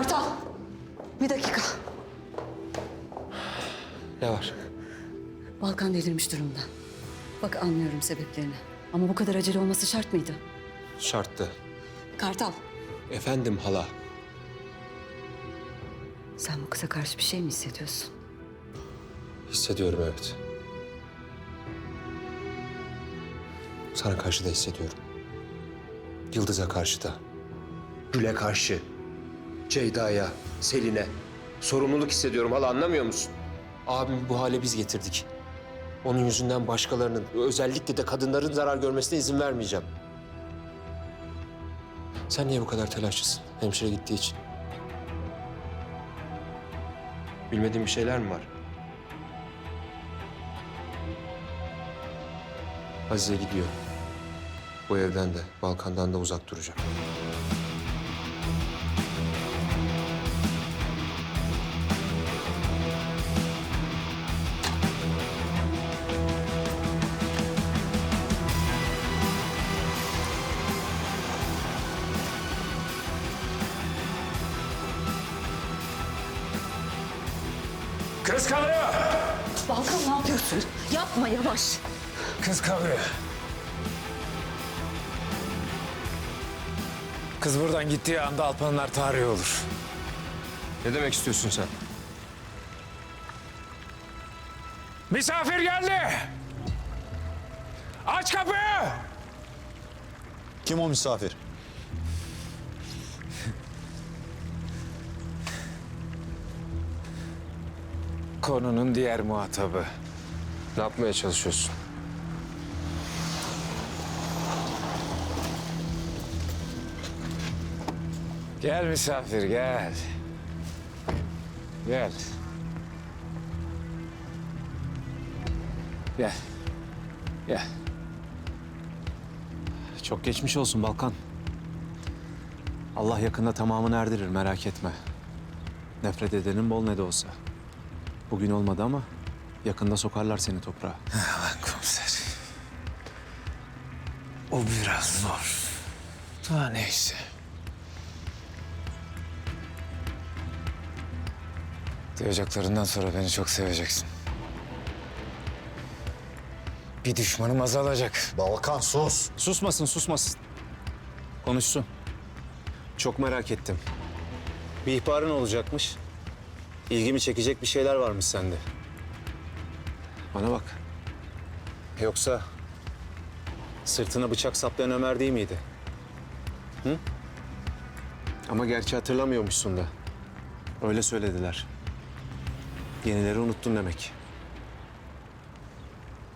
Kartal. Bir dakika. Ne var? Balkan delirmiş durumda. Bak anlıyorum sebeplerini. Ama bu kadar acele olması şart mıydı? Şarttı. Kartal. Efendim hala. Sen bu kıza karşı bir şey mi hissediyorsun? Hissediyorum evet. Sana karşı da hissediyorum. Yıldız'a karşı da. Gül'e karşı. Ceyda'ya, Selin'e. Sorumluluk hissediyorum hala anlamıyor musun? Abimi bu hale biz getirdik. Onun yüzünden başkalarının, özellikle de kadınların zarar görmesine izin vermeyeceğim. Sen niye bu kadar telaşlısın hemşire gittiği için? Bilmediğin bir şeyler mi var? Azize gidiyor. Bu evden de, Balkan'dan da uzak duracak. Kız kalıyor. Balkan ne yapıyorsun? Yapma yavaş. Kız kalıyor. Kız buradan gittiği anda Alpanlar tarihi olur. Ne demek istiyorsun sen? Misafir geldi. Aç kapıyı. Kim o misafir? Konunun diğer muhatabı. Ne yapmaya çalışıyorsun? Gel misafir gel. Gel. Gel. Gel. Çok geçmiş olsun Balkan. Allah yakında tamamını erdirir merak etme. Nefret edenin bol ne de olsa. Bugün olmadı ama yakında sokarlar seni toprağa. Lan komiser. O biraz zor. Daha neyse. Duyacaklarından sonra beni çok seveceksin. Bir düşmanım azalacak. Balkan sus. Susmasın susmasın. Konuşsun. Çok merak ettim. Bir ihbarın olacakmış. İlgimi çekecek bir şeyler varmış sende. Bana bak. Yoksa sırtına bıçak saplayan Ömer değil miydi? Hı? Ama gerçi hatırlamıyormuşsun da. Öyle söylediler. Yenileri unuttun demek.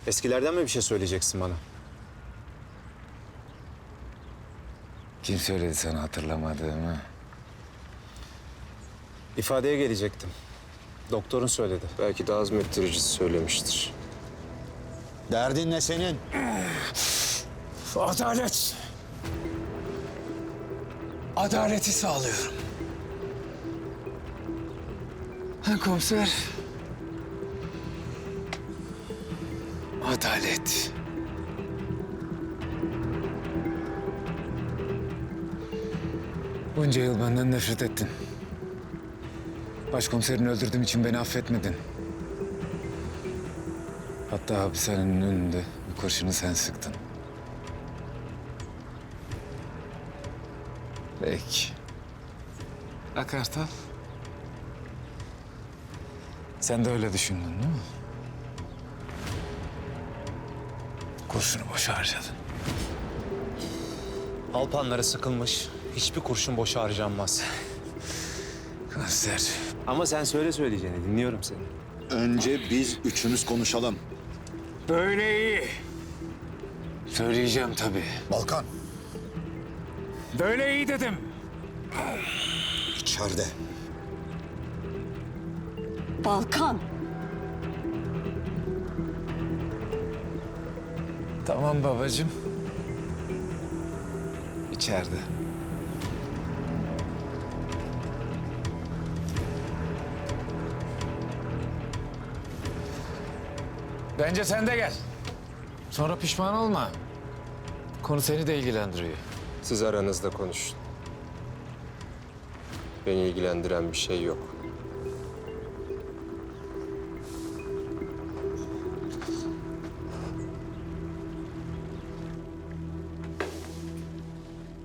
Eskilerden mi bir şey söyleyeceksin bana? Kim söyledi sana hatırlamadığımı? İfadeye gelecektim. Doktorun söyledi. Belki de azmettiricisi söylemiştir. Derdin ne senin? Adalet. Adaleti sağlıyorum. Ha komiser. Adalet. Bunca yıl benden nefret ettin. Başkomiserini öldürdüğüm için beni affetmedin. Hatta hapishanenin önünde bir kurşunu sen sıktın. Peki. Akartal. Sen de öyle düşündün değil mi? Kurşunu boşa harcadın. Alpanlara sıkılmış. Hiçbir kurşun boşa harcanmaz. Kanser. Ama sen söyle söyleyeceğini. Dinliyorum seni. Önce biz üçümüz konuşalım. Böyle iyi. Söyleyeceğim tabii. Balkan Böyle iyi dedim. içeride. Balkan. Tamam babacığım. İçeride. Bence sen de gel. Sonra pişman olma. Konu seni de ilgilendiriyor. Siz aranızda konuşun. Beni ilgilendiren bir şey yok.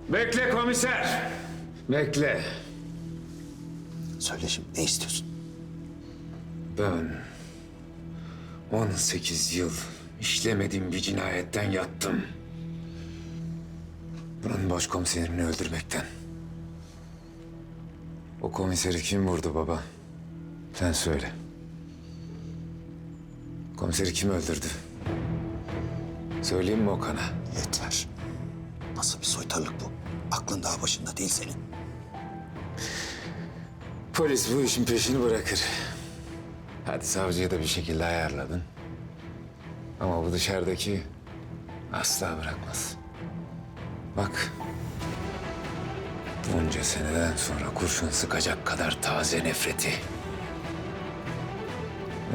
Bekle komiser. Bekle. Söyle şimdi ne istiyorsun? Ben 18 yıl işlemediğim bir cinayetten yattım. Bunun başkomiserini öldürmekten. O komiseri kim vurdu baba? Sen söyle. Komiseri kim öldürdü? Söyleyeyim mi Okan'a? Yeter. Nasıl bir soytarlık bu? Aklın daha başında değil senin. Polis bu işin peşini bırakır. Hadi savcıyı da bir şekilde ayarladın. Ama bu dışarıdaki asla bırakmaz. Bak. Bunca seneden sonra kurşun sıkacak kadar taze nefreti.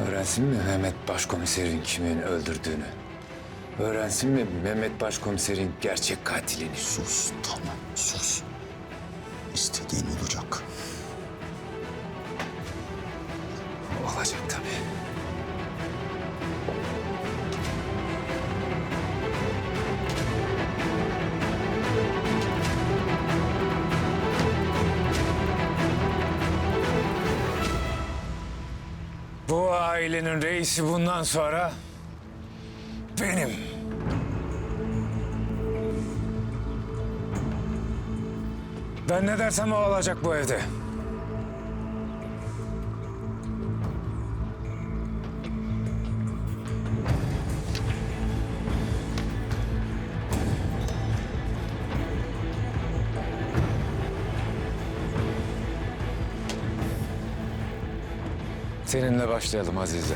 Öğrensin mi Mehmet Başkomiserin kimin öldürdüğünü? Öğrensin mi Mehmet Başkomiserin gerçek katilini? Sus tamam sus. İstediğin olacak. Olacak tabii. Bu ailenin reisi bundan sonra benim. Ben ne dersem o olacak bu evde. Seninle başlayalım Azize.